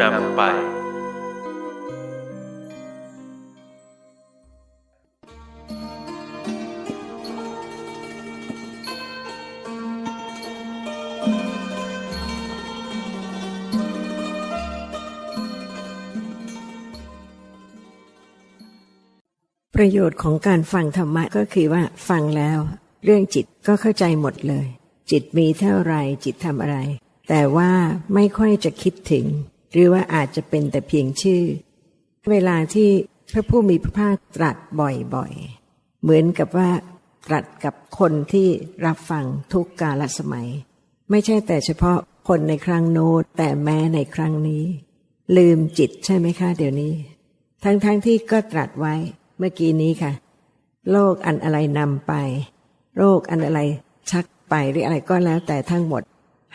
นำไป ประโยชน์ของการฟังธรรมะก็คือว่าฟังแล้ว เรื่องจิตก็เข้าใจหมดเลย จิตมีเท่าไรจิตทำอะไร แต่ว่าไม่ค่อยจะคิดถึง หรือว่าอาจจะเป็นแต่เพียงชื่อ เวลาที่พระผู้มีพระภาคตรัสบ่อยๆ เหมือนกับว่า ตรัสกับคนที่รับฟังทุกกาลสมัย ไม่ใช่แต่เฉพาะคนในครั้งโน้แต่แม้ในครั้งนี้ ลืมจิตใช่ไหมคะเดี๋ยวนี้ ทั้งๆทที่ก็ตรัสไว้เมื่อกี้นี้ค่ะโรคอันอะไรนำไป โรคอันอะไรชักไปหรืออะไรก็แล้วแต่ทั้งหมด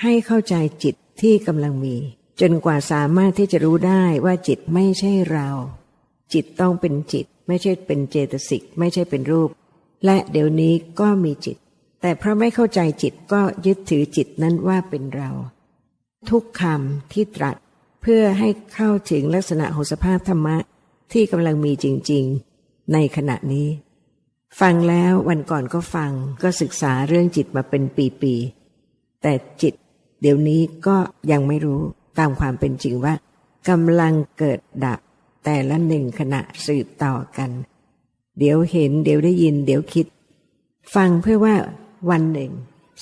ให้เข้าใจจิตที่กำลังมี จนกว่าสามารถที่จะรู้ได้ว่าจิตไม่ใช่เรา จิตต้องเป็นจิต ไม่ใช่เป็นเจตสิก ไม่ใช่เป็นรูป และเดี๋ยวนี้ก็มีจิต แต่เพราะไม่เข้าใจจิตก็ยึดถือจิตนั้นว่าเป็นเรา ทุกคำที่ตรัสเพื่อให้เข้าถึงลักษณะของสภาพธรรมะที่กำลังมีจริง ๆ ในขณะนี้ ฟังแล้ววันก่อนก็ฟังก็ศึกษาเรื่องจิตมาเป็นปี ๆ แต่จิต เดี๋ยวนี้ก็ยังไม่รู้ ตามความเป็นจริงว่ากำลังเกิดดับ แต่ละหนึ่งขณะสืบต่อกัน เดี๋ยวเห็น เดี๋ยวได้ยิน เดี๋ยวคิด ฟังเพื่อว่าวันหนึ่ง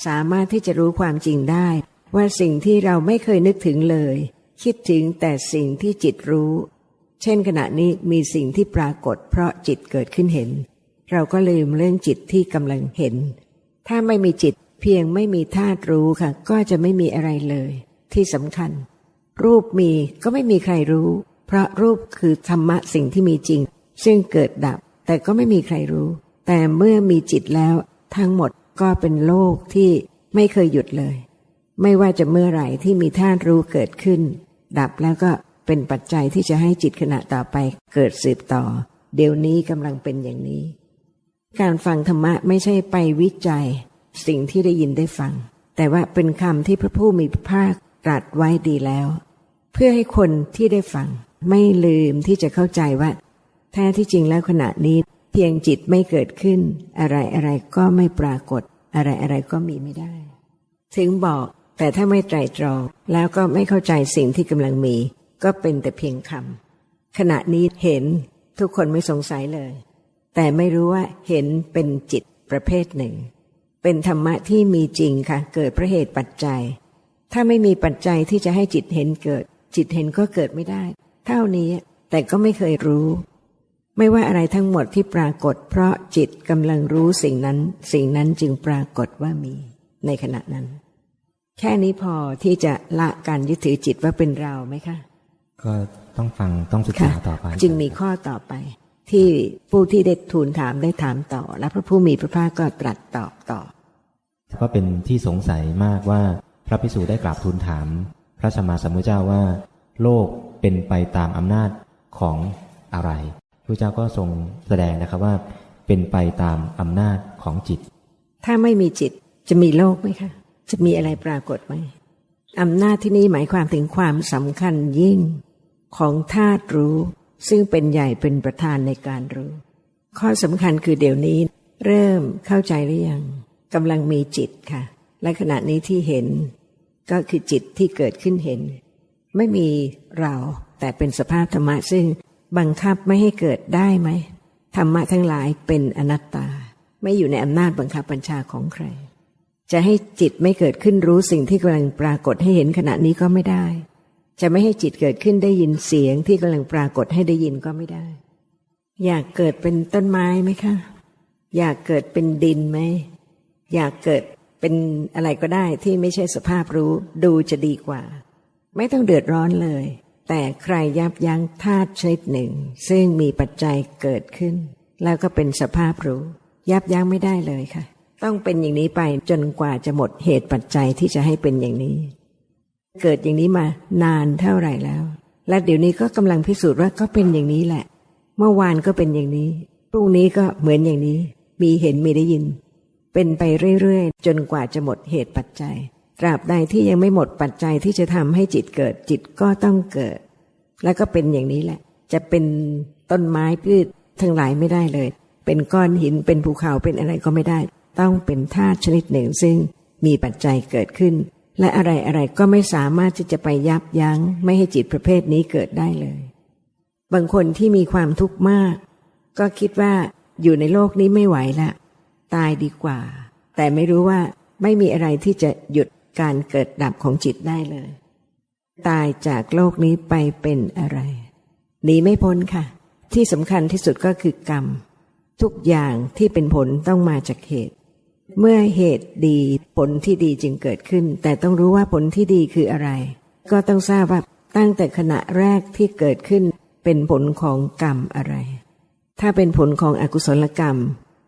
สามารถที่จะรู้ความจริงได้ ว่าสิ่งที่เราไม่เคยนึกถึงเลย คิดถึงแต่สิ่งที่จิตรู้ เช่นขณะนี้มีสิ่งที่ปรากฏ เพราะจิตเกิดขึ้นเห็น เราก็ลืมเรื่องจิตที่กำลังเห็น ถ้าไม่มีจิตเพียงไม่มีธาตุรู้ค่ะ ก็จะไม่มีอะไรเลย ที่สำคัญ รูปมีก็ไม่มีใครรู้ เพราะรูปคือธรรมะสิ่งที่มีจริง ซึ่งเกิดดับ แต่ก็ไม่มีใครรู้ แต่เมื่อมีจิตแล้ว ทั้งหมดก็เป็นโลกที่ไม่เคยหยุดเลย ไม่ว่าจะเมื่อไหร่ที่มีธาตุรู้เกิดขึ้น ดับแล้วก็เป็นปัจจัยที่จะให้จิตขณะต่อไปเกิดสืบต่อ เดี๋ยวนี้กำลังเป็นอย่างนี้ การฟังธรรมะไม่ใช่ไปวิจัย สิ่งที่ได้ยินได้ฟัง แต่ว่าเป็นคำที่พระผู้มีพระภาคตรัสไว้ดีแล้ว พื่อให้คนที่ได้ฟังไม่ลืมที่จะเข้าใจว่าแท้ที่จริงแล้วขณะนี้เพียงจิตไม่เกิดขึ้น อะไรอะไรก็ไม่ปรากฏ อะไรอะไรก็มีไม่ได้ ถึงบอกแต่ถ้าไม่ไตรตรองแล้วก็ไม่เข้าใจสิ่งที่กำลังมี ก็เป็นแต่เพียงคำขณะนี้เห็นทุกคนไม่สงสัยเลย แต่ไม่รู้ว่าเห็นเป็นจิตประเภทหนึ่ง เป็นธรรมะที่มีจริงค่ะ เกิดเพราะเหตุปัจจัย ถ้าไม่มีปัจจัยที่จะให้จิตเห็นเกิด จิตเห็นก็เกิดไม่ได้ เท่านี้แต่ก็ไม่เคยรู้ ไม่ว่าอะไรทั้งหมดที่ปรากฏ เพราะจิตกำลังรู้สิ่งนั้น สิ่งนั้นจึงปรากฏว่ามีในขณะนั้น แค่นี้พอที่จะละการยึดถือจิตว่าเป็นเราไหมคะ ก็ต้องฟังต้องศึกค่ะษาต่อไป จึงมีข้อต่อไป ที่ผู้ที่ได้ทูลถามได้ถามต่อ และพระผู้มีพระภาคก็ตรัสตอบต่อก็เป็นที่สงสัยมากว่าพระพิสูจน์ได้กราบทูลถาม พระสัมมาสัมพุทธเจ้าว่า โลกเป็นไปตามอำนาจของอะไรพระเจ้าก็ทรงแสดงนะครับว่า เป็นไปตามอำนาจของจิต ถ้าไม่มีจิตจะมีโลกไหมคะ จะมีอะไรปรากฏไหมอำนาจที่นี้หมายความถึงความสำคัญยิ่งของธาตุรู้ ซึ่งเป็นใหญ่เป็นประธานในการรู้ ข้อสำคัญคือเดี๋ยวนี้ เริ่มเข้าใจหรือยังกำลังมีจิตค่ะ และขณะนี้ที่เห็น ก็คือจิตที่เกิดขึ้นเห็น ไม่มีเราแต่เป็นสภาพธรรมะซึ่งบังคับไม่ให้เกิดได้ไหมธรรมะทั้งหลายเป็นอนัตตา ไม่อยู่ในอำนาจบังคับบัญชาของใคร จะให้จิตไม่เกิดขึ้นรู้สิ่งที่กำลังปรากฏให้เห็นขณะนี้ก็ไม่ได้ จะไม่ให้จิตเกิดขึ้นได้ยินเสียงที่กำลังปรากฏให้ได้ยินก็ไม่ได้ อยากเกิดเป็นต้นไม้ไหมคะ อยากเกิดเป็นดินไหม อยากเกิด เป็นอะไรก็ได้ที่ไม่ใช่สภาพรู้ดูจะดีกว่า ไม่ต้องเดือดร้อนเลย แต่ใครยับยั้งธาตุชนิดหนึ่ง ซึ่งมีปัจจัยเกิดขึ้น แล้วก็เป็นสภาพรู้ ยับยั้งไม่ได้เลยค่ะ ต้องเป็นอย่างนี้ไปจนกว่าจะหมดเหตุปัจจัยที่จะให้เป็นอย่างนี้ เกิดอย่างนี้มานานเท่าไหร่แล้ว และเดี๋ยวนี้ก็กำลังพิสูจน์ว่าก็เป็นอย่างนี้แหละ เมื่อวานก็เป็นอย่างนี้พรุ่งนี้ก็เหมือนอย่างนี้ มีเห็นมีได้ยิน เป็นไปเรื่อยๆ จนกว่าจะหมดเหตุปัจจัย ตราบใดที่ยังไม่หมดปัจจัยที่จะทำให้จิตเกิดจิตก็ต้องเกิด แล้วก็เป็นอย่างนี้แหละ จะเป็นต้นไม้พืชทั้งหลายไม่ได้เลย เป็นก้อนหินเป็นภูเขาเป็นอะไรก็ไม่ได้ ต้องเป็นธาตุชนิดหนึ่งซึ่งมีปัจจัยเกิดขึ้น และอะไรอะไรก็ไม่สามารถที่จะไปยับยั้ง ไม่ให้จิตประเภทนี้เกิดได้เลย บางคนที่มีความทุกข์มาก ก็คิดว่าอยู่ในโลกนี้ไม่ไหวละ ตายดีกว่า แต่ไม่รู้ว่าไม่มีอะไรที่จะหยุดการเกิดดับของจิตได้เลย ตายจากโลกนี้ไปเป็นอะไรหนีไม่พ้นค่ะ ที่สำคัญที่สุดก็คือกรรม ทุกอย่างที่เป็นผลต้องมาจากเหตุ เมื่อเหตุดีผลที่ดีจึงเกิดขึ้น แต่ต้องรู้ว่าผลที่ดีคืออะไร ก็ต้องทราบว่าตั้งแต่ขณะแรกที่เกิดขึ้นเป็นผลของกรรมอะไร ถ้าเป็นผลของอกุศลกรรม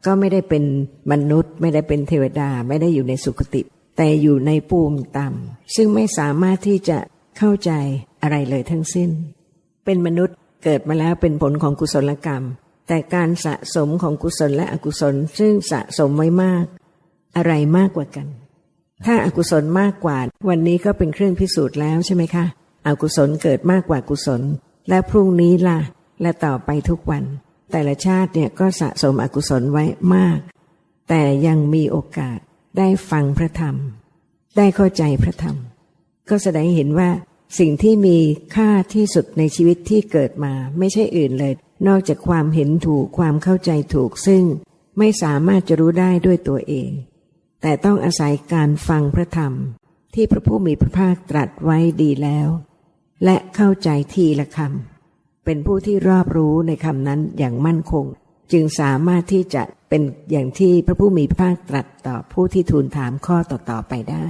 ก็ไม่ได้เป็นมนุษย์ ไม่ได้เป็นเทวดาไม่ได้อยู่ในสุคติ แต่อยู่ในภูมิต่ำซึ่งไม่สามารถที่จะเข้าใจอะไรเลยทั้งสิ้น เป็นมนุษย์เกิดมาแล้วเป็นผลของกุศลกรรม แต่การสะสมของกุศลและอกุศลซึ่งสะสมไว้มาก อะไรมากกว่ากัน ถ้าอากุศลมากกว่า วันนี้ก็เป็นเครื่องพิสูจน์แล้วใช่ไหมคะอกุศลเกิดมากกว่ากุศล และพรุ่งนี้ล่ะและต่อไปทุกวัน แต่ละชาติเนี่ยก็สะสมอกุศลไว้มาก แต่ยังมีโอกาสได้ฟังพระธรรม ได้เข้าใจพระธรรม ก็แสดงเห็นว่าสิ่งที่มีค่าที่สุดในชีวิตที่เกิดมา ไม่ใช่อื่นเลย นอกจากความเห็นถูกความเข้าใจถูกซึ่งไม่สามารถจะรู้ได้ด้วยตัวเอง แต่ต้องอาศัยการฟังพระธรรม ที่พระผู้มีพระภาคตรัสไว้ดีแล้ว และเข้าใจทีละคำ เป็นผู้ที่รอบรู้ในคำนั้นอย่างมั่นคง จึงสามารถที่จะเป็นอย่างที่พระผู้มีพระภาคตรัสต่อผู้ที่ทูลถามข้อต่อๆไปได้